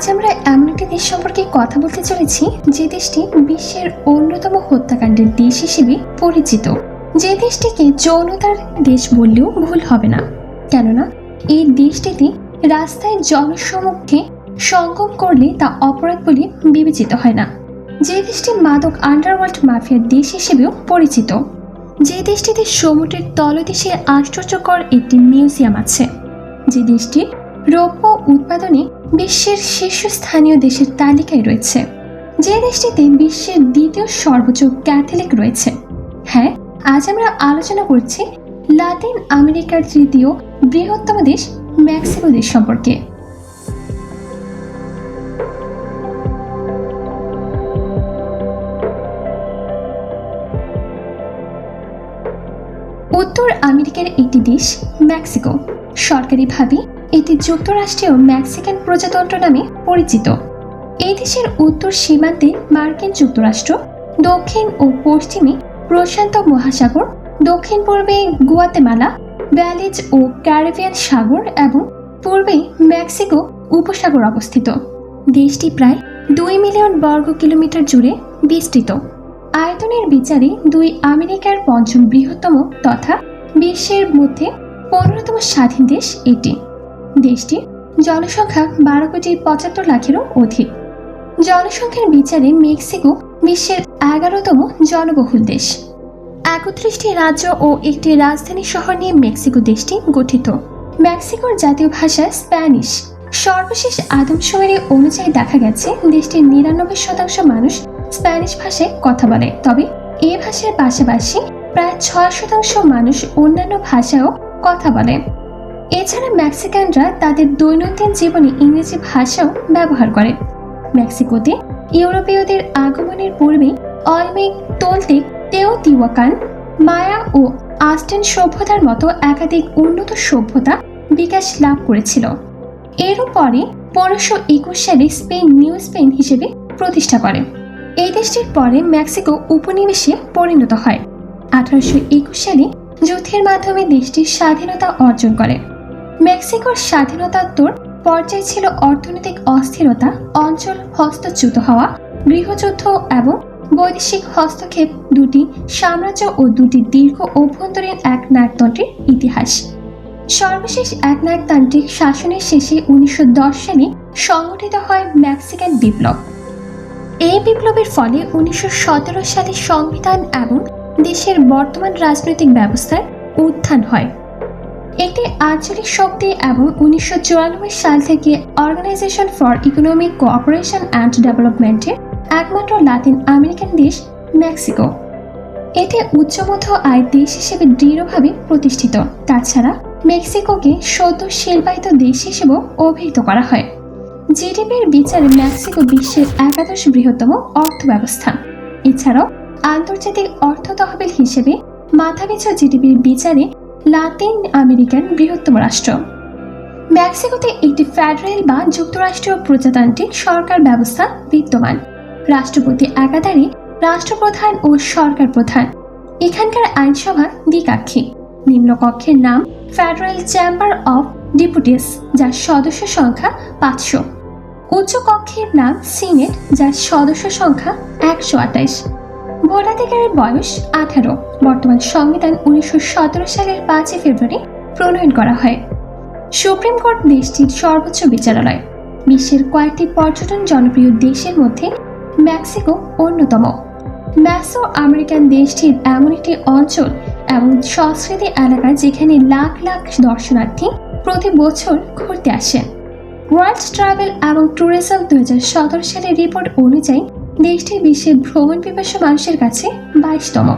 আজ আমরা এমন একটি দেশ সম্পর্কে কথা বলতে চলেছি, যে দেশটি বিশ্বের অন্যতম হত্যাকাণ্ডের দেশ হিসেবে পরিচিত। যে দেশটিকে যৌনতার দেশ বললেও ভুল হবে না। কেননা, এই দেশটিতে রাস্তায় জনসমক্ষে সঙ্গম করলে তা অপরাধ বলে বিবেচিত হয় না। যে দেশটি মাদক আন্ডারওয়ার্ল্ড মাফিয়ার দেশ হিসেবেও পরিচিত। যে দেশটিতে সমুদ্রের তলদেশে আশ্চর্যকর একটি মিউজিয়াম আছে। যে দেশটি রৌপ্য উৎপাদনে বিশ্বের শীর্ষস্থানীয় দেশের তালিকায় রয়েছে। যে দেশটিতে বিশ্বের দ্বিতীয় সর্বোচ্চ ক্যাথলিক রয়েছে। হ্যাঁ আজ আমরা আলোচনা করছি লাতিন আমেরিকার তৃতীয় বৃহত্তম দেশ মেক্সিকো দেশ সম্পর্কে। উত্তর আমেরিকার একটি দেশ মেক্সিকো। সরকারিভাবে এটি যুক্তরাষ্ট্রীয় মেক্সিকান প্রজাতন্ত্র নামে পরিচিত। এই দেশের উত্তর সীমান্তে মার্কিন যুক্তরাষ্ট্র, দক্ষিণ ও পশ্চিমে প্রশান্ত মহাসাগর, দক্ষিণ পূর্বে গুয়াতেমালা ব্যালিজ ও ক্যারিবিয়ান সাগর এবং পূর্বে মেক্সিকো উপসাগর অবস্থিত। দেশটি প্রায় দুই মিলিয়ন বর্গ কিলোমিটার জুড়ে বিস্তৃত। আয়তনের বিচারে দুই আমেরিকার পঞ্চম বৃহত্তম তথা বিশ্বের মধ্যে পনেরোতম স্বাধীন দেশ এটি। দেশটি জনসংখ্যা বারো কোটি পঁচাত্তর লাখেরও অধিক। জনসংখ্যার বিচারে মেক্সিকো বিশ্বের এগারোতম জনবহুল দেশ। একত্রিশটি রাজ্য ও একটি রাজধানী শহর নিয়ে মেক্সিকো দেশটি গঠিত। মেক্সিকোর জাতীয় ভাষা স্প্যানিশ। সর্বশেষ আদমশুমারি অনুযায়ী দেখা গেছে, দেশটির নিরানব্বই শতাংশ মানুষ স্প্যানিশ ভাষায় কথা বলে। তবে এ ভাষার পাশাপাশি প্রায় ছয় শতাংশ মানুষ অন্যান্য ভাষায়ও কথা বলে। এছাড়া মেক্সিকানরা তাদের দৈনন্দিন জীবনে ইংরেজি ভাষাও ব্যবহার করে। মেক্সিকোতে ইউরোপীয়দের আগমনের পূর্বে অলমেক তোলতেক তেওতিওয়াকান মায়া ও আস্টেন সভ্যতার মতো একাধিক উন্নত সভ্যতা বিকাশ লাভ করেছিল। এরও পরে পনেরোশো একুশ সালে স্পেন নিউ স্পেন হিসেবে প্রতিষ্ঠা করে। এই দেশটির পরে মেক্সিকো উপনিবেশে পরিণত হয়। আঠারোশো একুশ সালে যুদ্ধের মাধ্যমে দেশটির স্বাধীনতা অর্জন করে। মেক্সিকোর স্বাধীনতাত্তর পর্যায়ে ছিল অর্থনৈতিক অস্থিরতা, অঞ্চল হস্তচ্যুত হওয়া, গৃহযুদ্ধ এবং বৈদেশিক হস্তক্ষেপ দুটি সাম্রাজ্য ও দুটি দীর্ঘ অভ্যন্তরীণ এক নায়কতন্ত্রের ইতিহাস। সর্বশেষ এক নায়কতান্ত্রিক শাসনের শেষে উনিশশো দশ সালে সংগঠিত হয় মেক্সিকান বিপ্লব। এই বিপ্লবের ফলে উনিশশো সতেরো সালে সংবিধান এবং দেশের বর্তমান রাজনৈতিক ব্যবস্থার উত্থান হয়। একটি আঞ্চলিক শক্তি এবং উনিশশো সাল থেকে Organisation for Economic Cooperation and ডেভেলপমেন্টের একমাত্র লাতিন আমেরিকান দেশ মেক্সিকো। এতে উচ্চমধ্য আয় দেশ হিসেবে দৃঢ়ভাবে প্রতিষ্ঠিত। তাছাড়া মেক্সিকোকে সদ্য শিল্পায়িত দেশ হিসেবেও অভিহিত করা হয়। জিডিপির বিচারে মেক্সিকো বিশ্বের একাদশ বৃহত্তম অর্থ ব্যবস্থা এছাড়াও আন্তর্জাতিক অর্থ তহবিল হিসেবে মাথাপিছু জিডিপির বিচারে লাতিন আমেরিকান বৃহত্তম রাষ্ট্র। মেক্সিকোতে একটি ফেডারেল বা যুক্তরাষ্ট্রীয় প্রজাতান্ত্রিক সরকার ব্যবস্থা বিদ্যমান। রাষ্ট্রপতি একাধারে রাষ্ট্রপ্রধান ও সরকার প্রধান। এখানকার আইনসভা দ্বিকাক্ষী নিম্নকক্ষের নাম ফেডারেল চেম্বার অফ ডেপুটিস, যার সদস্য সংখ্যা পাঁচশো। উচ্চ কক্ষের নাম সিনেট, যার সদস্য সংখ্যা একশো আঠাইশ ভোটাধিকারের বয়স আঠারো। বর্তমান সংবিধান উনিশশো সতেরো সালের পাঁচই ফেব্রুয়ারি প্রণয়ন করা হয়। সুপ্রিম কোর্ট দেশটির সর্বোচ্চ বিচারালয়। বিশ্বের কয়েকটি পর্যটন জনপ্রিয় দেশের মধ্যে মেক্সিকো অন্যতম। ম্যাসো আমেরিকান দেশটির এমন একটি অঞ্চল এবং সংস্কৃতি এলাকা যেখানে লাখ লাখ দর্শনার্থী প্রতি বছর ঘুরতে আসেন ওয়ার্ল্ড ট্রাভেল এবং ট্যুরিজম দু হাজার সতেরো সালের রিপোর্ট অনুযায়ী দেশটি বিশ্বের ভ্রমণ পিপাসু মানুষের কাছে বাইশতম।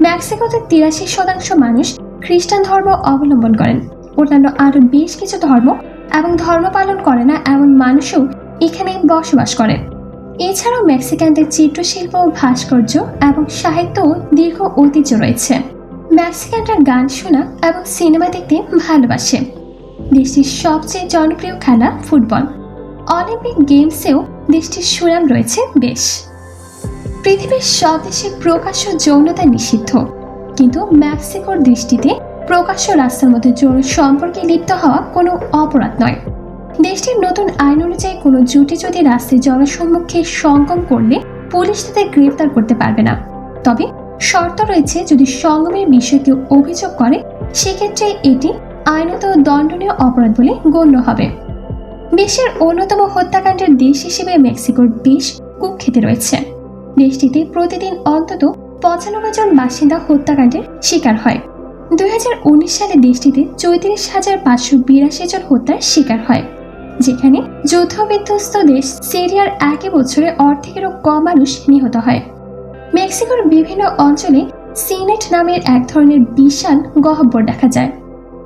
মেক্সিকোতে তিরাশি শতাংশ মানুষ খ্রিস্টান ধর্ম অবলম্বন করেন। অন্যান্য আরও বেশ কিছু ধর্ম এবং ধর্ম পালন করে না এমন মানুষও এখানে বসবাস করেন। এছাড়াও মেক্সিকানদের চিত্রশিল্প, ভাস্কর্য এবং সাহিত্য দীর্ঘ ঐতিহ্য রয়েছে। মেক্সিকানরা গান শোনা এবং সিনেমা দেখতে ভালোবাসে। দেশটির সবচেয়ে জনপ্রিয় খেলা ফুটবল। অলিম্পিক গেমসেও দেশটির সুনাম রয়েছে বেশ। পৃথিবীর সব দেশে প্রকাশ্য যৌনতা নিষিদ্ধ। কিন্তু মেক্সিকোর দৃষ্টিতে প্রকাশ্য রাস্তার মধ্যে যৌন সম্পর্কে লিপ্ত হওয়া কোনো অপরাধ নয়। দেশটির নতুন আইন অনুযায়ী কোনো জুটি যদি রাস্তায় জনসম্মুখে সঙ্গম করলে পুলিশ তাদের গ্রেফতার করতে পারবে না। তবে শর্ত রয়েছে, যদি সঙ্গমের বিষয়ে কেউ অভিযোগ করে, সেক্ষেত্রে এটি আইনত দণ্ডনীয় অপরাধ বলে গণ্য হবে। বিশ্বের অন্যতম হত্যাকাণ্ডের দেশ হিসেবে মেক্সিকোর বেশ কুখ্যাতি রয়েছে। দেশটিতে প্রতিদিন অন্তত পঁচানব্বই জন বাসিন্দা হত্যাকাণ্ডের শিকার হয়। দুই হাজার উনিশ সালে দেশটিতে চৌত্রিশ হাজার পাঁচশো বিরাশি জন হত্যার শিকার হয়, যেখানে যুদ্ধবিধ্বস্ত দেশ সিরিয়ার একই বছরে অর্ধেকেরও কম মানুষ নিহত হয়। মেক্সিকোর বিভিন্ন অঞ্চলে সিনেট নামের এক ধরনের বিশাল গহ্বর দেখা যায়।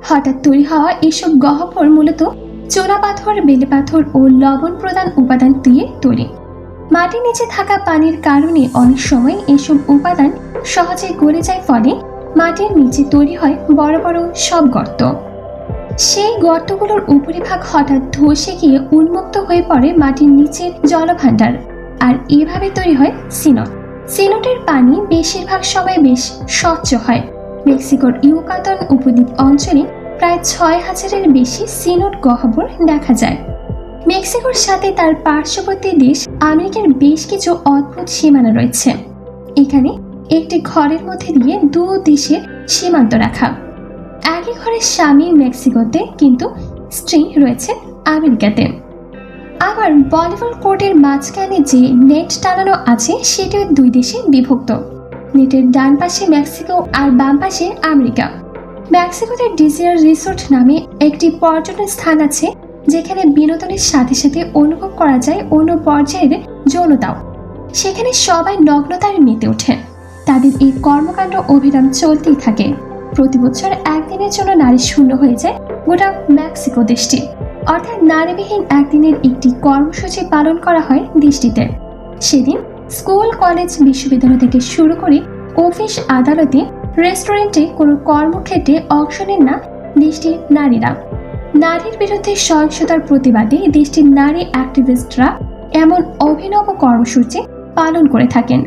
হঠাৎ তৈরি হওয়া এসব গহ্বর মূলত চোরা পাথর বেলে পাথর ও লবণ প্রদান উপাদান দিয়ে তৈরি। মাটির নিচে থাকা পানির কারণে অনেক সময় এসব উপাদান সহজে গলে যায় ফলে মাটির নিচে তৈরি হয় বড় বড় সব গর্ত। সেই গর্তগুলোর উপরিভাগ হঠাৎ ধসে গিয়ে উন্মুক্ত হয়ে পড়ে মাটির নিচের জলভাণ্ডার আর এভাবে তৈরি হয় সিনট। সিনটের পানি বেশিরভাগ সময় বেশ স্বচ্ছ হয়। মেক্সিকোর ইউকাতন উপদ্বীপ অঞ্চলে প্রায় ছয় হাজারের বেশি সিনোট গহ্বর দেখা যায়। মেক্সিকোর সাথে তার পার্শ্ববর্তী দেশ আমেরিকার বেশ কিছু অদ্ভুত সীমানা রয়েছে। এখানে একটি ঘরের মধ্যে দিয়ে দু দেশের সীমান্ত রাখা। একই ঘরের স্বামী মেক্সিকোতে কিন্তু স্ত্রী রয়েছে আমেরিকাতে। আবার ভলিবল কোর্টের মাঝখানে যে নেট টানানো আছে, সেটিও দুই দেশে বিভক্ত। নেটের ডান পাশে মেক্সিকো আর বাম পাশে আমেরিকা। মেক্সিকোতে ডিজিয়ার রিসোর্ট নামে একটি পর্যটন স্থান আছে, যেখানে বিনোদনের সাথে সাথে অনুভব করা যায় অন্য পর্যায়ের যৌনতাও। সেখানে সবাই নগ্নতার মেতে ওঠে। তাদের এই কর্মকাণ্ড অভিরাম চলতেই থাকে। প্রতি বছর একদিনের জন্য নারী শূন্য হয়ে যায় গোটা মেক্সিকো দেশটি। অর্থাৎ নারীবিহীন একদিনের একটি কর্মসূচি পালন করা হয় দেশটিতে। সেদিন স্কুল, কলেজ, বিশ্ববিদ্যালয় থেকে শুরু করে অফিস, আদালতে রেস্টুরেন্টে কোনো কর্মক্ষেত্রে অংশ নেন না দেশটির নারীরা। নারীর বিরুদ্ধে সহিংসতার প্রতিবাদে দেশটির নারী অ্যাক্টিভিস্টরা এমন অভিনব কর্মসূচি পালন করে থাকেন।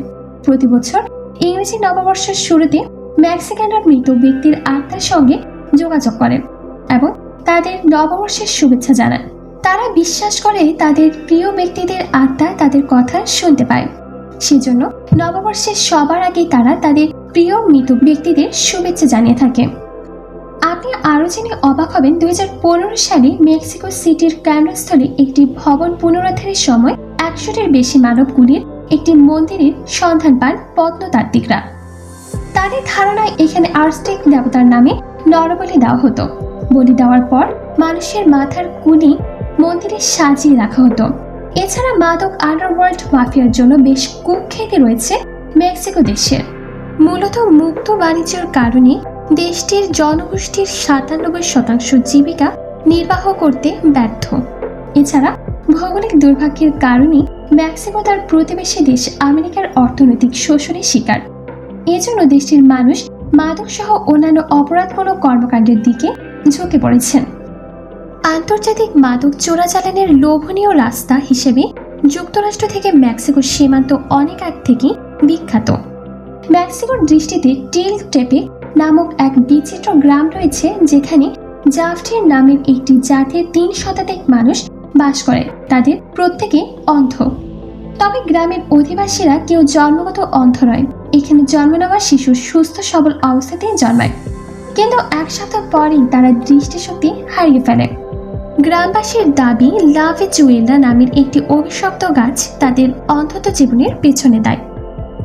প্রতি বছর ইংরেজি নববর্ষের শুরুতে মেক্সিকানরা মৃত ব্যক্তির আত্মার সঙ্গে যোগাযোগ করেন এবং তাদের নববর্ষের শুভেচ্ছা জানান। তারা বিশ্বাস করে তাদের প্রিয় ব্যক্তিদের আত্মা তাদের কথা শুনতে পায়। সেজন্য নববর্ষের সবার আগে তারা তাদের প্রিয় মৃত ব্যক্তিদের শুভেচ্ছা জানিয়ে থাকে। আপনি আরও জেনে অবাক হবেন দুই হাজার পনেরো সালে মেক্সিকো সিটির কেন্দ্রস্থলে একটি ভবন পুনরুদ্ধারের সময় একশোটির বেশি মানবগুলির একটি মন্দিরের সন্ধান পান প্রত্নতাত্ত্বিকরা। তাদের ধারণায় এখানে আর্স্টিক দেবতার নামে নরবলি দেওয়া হতো। বলি দেওয়ার পর মানুষের মাথার কুলি মন্দিরে সাজিয়ে রাখা হতো। এছাড়া মাদক আন্ডারওয়ার্ল্ড মাফিয়ার জন্য বেশ কুখ্যাতি রয়েছে মেক্সিকো দেশের মূলত মুক্ত বাণিজ্যের কারণে দেশটির জনগোষ্ঠীর সাতানব্বই শতাংশ জীবিকা নির্বাহ করতে ব্যর্থ। এছাড়া ভৌগোলিক দুর্ভাগ্যের কারণে মেক্সিকো তার প্রতিবেশী দেশ আমেরিকার অর্থনৈতিক শোষণের শিকার। এজন্য দেশটির মানুষ মাদক সহ অন্যান্য অপরাধমূলক কর্মকাণ্ডের দিকে ঝুঁকে পড়েছেন। আন্তর্জাতিক মাদক চোরাচালানের লোভনীয় রাস্তা হিসেবে যুক্তরাষ্ট্র থেকে মেক্সিকোর সীমান্ত অনেক আগ থেকেই বিখ্যাত। মেক্সিকোর দৃষ্টিতে টিল টেপে নামক এক বিচিত্র গ্রাম রয়েছে যেখানে জাফটির নামের একটি জাতির তিন শতাধিক মানুষ বাস করে, তাদের প্রত্যেকে অন্ধ। তবে গ্রামের অধিবাসীরা কেউ জন্মগত অন্ধ নয়। এখানে জন্ম নেওয়া শিশু সুস্থ, সবল অবস্থাতেই জন্মায়। কিন্তু এক সপ্তাহ পরেই তারা দৃষ্টিশক্তি হারিয়ে ফেলে। গ্রামবাসীর দাবি, লাভে চুয়েলা নামের একটি অভিশপ্ত গাছ তাদের অন্ধত জীবনের পেছনে দেয়।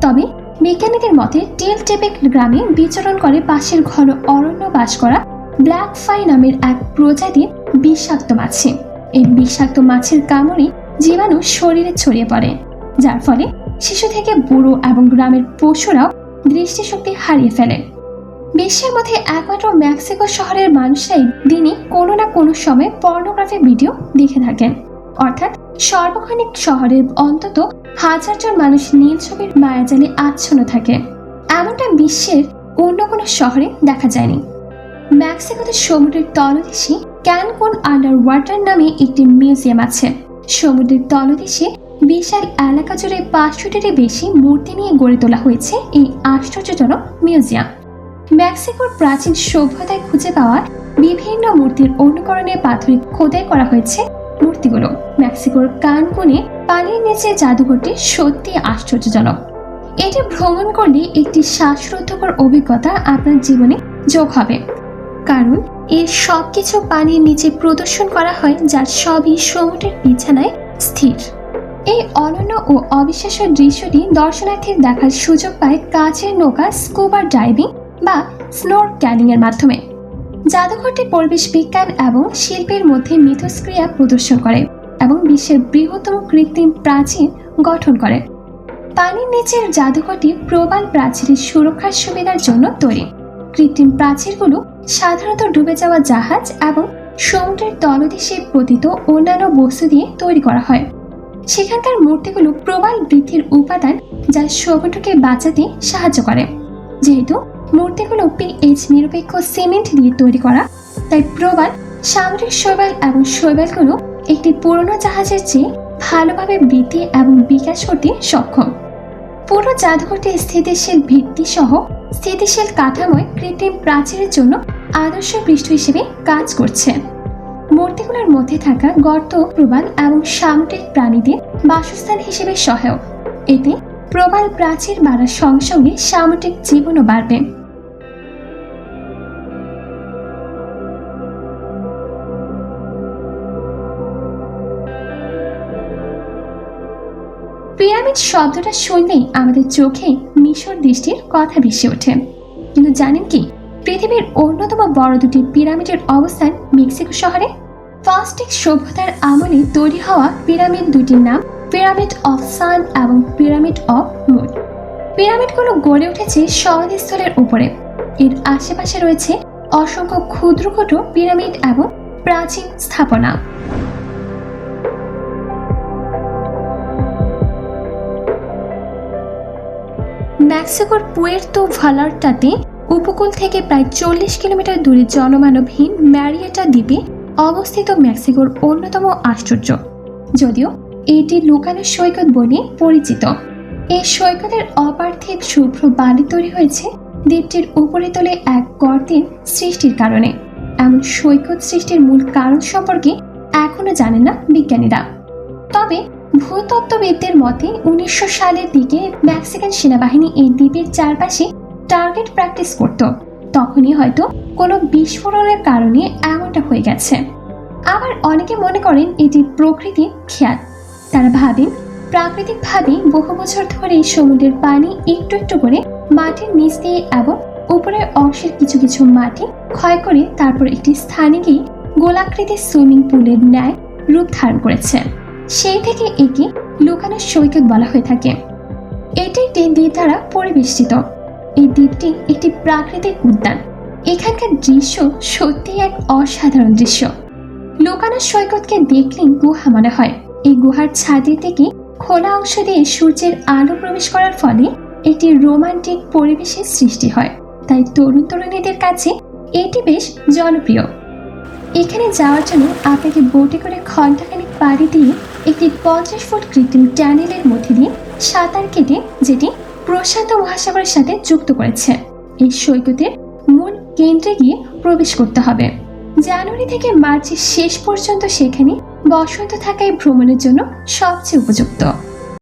তবে বিজ্ঞানীদের মতে, টেল টেপেক গ্রামে বিচরণ করে পাশের ঘন অরণ্য বাস করা ব্ল্যাক ফাই নামের এক প্রজাতির বিষাক্ত মাছি। এই বিষাক্ত মাছের কামড়ে জীবাণু শরীরে ছড়িয়ে পড়ে, যার ফলে শিশু থেকে বুড়ো এবং গ্রামের পশুরাও দৃষ্টিশক্তি হারিয়ে ফেলে। বিশ্বের মধ্যে একমাত্র মেক্সিকো শহরের মানুষরাই দিনই কোনো না কোনো সময় পর্নোগ্রাফি ভিডিও দেখে থাকেন। অর্থাৎ সর্বক্ষণিক শহরের অন্তত হাজার জন মানুষ নীল ছবির মায়াজালে আচ্ছন্ন থাকে। এমনটা বিশ্বের অন্য কোনো শহরে দেখা যায়নি। মেক্সিকোতে সমুদ্রের তলদেশে ক্যানকুন আন্ডার ওয়াটার নামে একটি মিউজিয়াম আছে। সমুদ্রের তলদেশে বিশাল এলাকা জুড়ে পাঁচশোটিরই বেশি মূর্তি নিয়ে গড়ে তোলা হয়েছে এই আশ্চর্যজনক মিউজিয়াম। মেক্সিকোর প্রাচীন সভ্যতায় খুঁজে পাওয়া বিভিন্ন মূর্তির অনুকরণে পাথরে খোদাই করা হয়েছে মূর্তিগুলো। মেক্সিকোর কান কোণে পানির নিচে জাদুঘরটি সত্যি আশ্চর্যজনক। এটি ভ্রমণ করলে একটি শ্বাসরুদ্ধকর অভিজ্ঞতা আপনার জীবনে যোগ হবে। কারণ, এর সবকিছু পানির নিচে প্রদর্শন করা হয় যার সবই সমুদ্রের বিছানায় স্থির। এই অনন্য ও অবিশ্বাস্য দৃশ্যটি দর্শনার্থীর দেখার সুযোগ পায় কাছের নৌকা স্কুবার ড্রাইভিং বা স্নোর ক্যানিং এর মাধ্যমে। জাদুঘরটি পরিবেশ বিজ্ঞান এবং শিল্পের মধ্যে মিথস্ক্রিয়া প্রদর্শন করে এবং বিশ্বের বৃহত্তম কৃত্রিম প্রাচীর গঠন করে। পানির নিচের জাদুঘরটি প্রবাল প্রাচীরের সুরক্ষার সুবিধার জন্য তৈরি। কৃত্রিম প্রাচীরগুলো সাধারণত ডুবে যাওয়া জাহাজ এবং সমুদ্রের তলদেশে পতিত অন্যান্য বস্তু দিয়ে তৈরি করা হয়। সেখানকার মূর্তিগুলো প্রবাল বৃদ্ধির উপাদান যা সমুদ্রকে বাঁচাতে সাহায্য করে, যেহেতু মূর্তিগুলো পিএইচ নিরপেক্ষ সিমেন্ট দিয়ে তৈরি করা, তাই প্রবাল, সামরিক শৈবাল এবং শৈবালগুলো একটি পুরনো জাহাজের চেয়ে ভালোভাবে বৃদ্ধি এবং বিকাশ করতে সক্ষম। পুরো জাদুঘরটি স্থিতিশীল ভিত্তি সহ স্থিতিশীল কাঠামোয় কৃত্রিম প্রাচীরের জন্য আদর্শ পৃষ্ঠ হিসেবে কাজ করছে। মূর্তিগুলোর মধ্যে থাকা গর্ত, প্রবাল এবং সামুদ্রিক প্রাণীদের বাসস্থান হিসেবে সহায়ক। এতে প্রবাল প্রাচীর বাড়ার সঙ্গে সঙ্গে সামুদ্রিক জীবনও বাড়বে। পিরামিড শব্দটা শুনলেই আমাদের চোখে মিশর দৃষ্টির কথা ভেসে ওঠে। কিন্তু জানেন কি? পৃথিবীর অন্যতম বড় দুটি পিরামিডের অবস্থান মেক্সিকো শহরে। ফাস্টিক সভ্যতার আমলে তৈরি হওয়া পিরামিড দুটির নাম পিরামিড অফ সান এবং পিরামিড অফ মুন। পিরামিডগুলো গড়ে উঠেছে সমাধিস্থলের উপরে। এর আশেপাশে রয়েছে অসংখ্য ক্ষুদ্র ক্ষুদ্র পিরামিড এবং প্রাচীন স্থাপনা। মেক্সিকোর পুয়ের্তো ভালার্টাতে উপকূল থেকে প্রায় চল্লিশ কিলোমিটার দূরে জনমানবহীন ম্যারিয়েটা দ্বীপে অবস্থিত মেক্সিকোর অন্যতম আশ্চর্য, যদিও এটি লুকানো সৈকত বলে পরিচিত। এই সৈকতের অপার্থিব শুভ্র বালি তৈরি হয়েছে দ্বীপটির উপরে তলে এক গর্তের সৃষ্টির কারণে। এমন সৈকত সৃষ্টির মূল কারণ সম্পর্কে এখনও জানেন না বিজ্ঞানীরা। তবে ভূতত্ত্ববিদদের মতে, উনিশশো সালের দিকে মেক্সিকান সেনাবাহিনী এই দ্বীপের চারপাশে টার্গেট প্র্যাকটিস করত। তখনই হয়তো কোনো বিস্ফোরণের কারণে এমনটা হয়ে গেছে। আবার অনেকে মনে করেন এটি প্রকৃতির খেয়াল। তারা ভাবেন, প্রাকৃতিকভাবে বহু বছর ধরে এই সমুদ্রের পানি একটু একটু করে মাটির নিচ দিয়ে এবং উপরের অংশের কিছু কিছু মাটি ক্ষয় করে তারপর একটি স্থানে গিয়ে গোলাকৃতির সুইমিং পুলের ন্যায় রূপ ধারণ করেছে। সেই থেকে একে লুকানো সৈকত বলা হয়ে থাকে। এটি একটি দ্বীপ দ্বারা পরিবেষ্টিত। এই দ্বীপটি একটি প্রাকৃতিক উদ্যান। এখানকার দৃশ্য সত্যি এক অসাধারণ দৃশ্য। লুকানো সৈকতকে দেখলেই গুহা মনে হয়। এই গুহার ছাদের থেকে খোলা অংশ দিয়ে সূর্যের আলো প্রবেশ করার ফলে একটি রোমান্টিক পরিবেশের সৃষ্টি হয়। তাই তরুণ তরুণীদের কাছে এটি বেশ জনপ্রিয়। এখানে যাওয়ার জন্য আপনাকে বোটে করে ঘন্টাখানেক পাড়ি দিয়ে একটি পঞ্চাশ ফুট কৃত্রিম ট্যানেলের মধ্যে দিয়ে সাঁতার কেটে যেটি প্রশান্ত মহাসাগরের সাথে যুক্ত করেছে। এই সৈকতের মূল কেন্দ্রে গিয়ে প্রবেশ করতে হবে। জানুয়ারি থেকে মার্চের শেষ পর্যন্ত সেখানে বসন্ত থাকায় ভ্রমণের জন্য সবচেয়ে উপযুক্ত।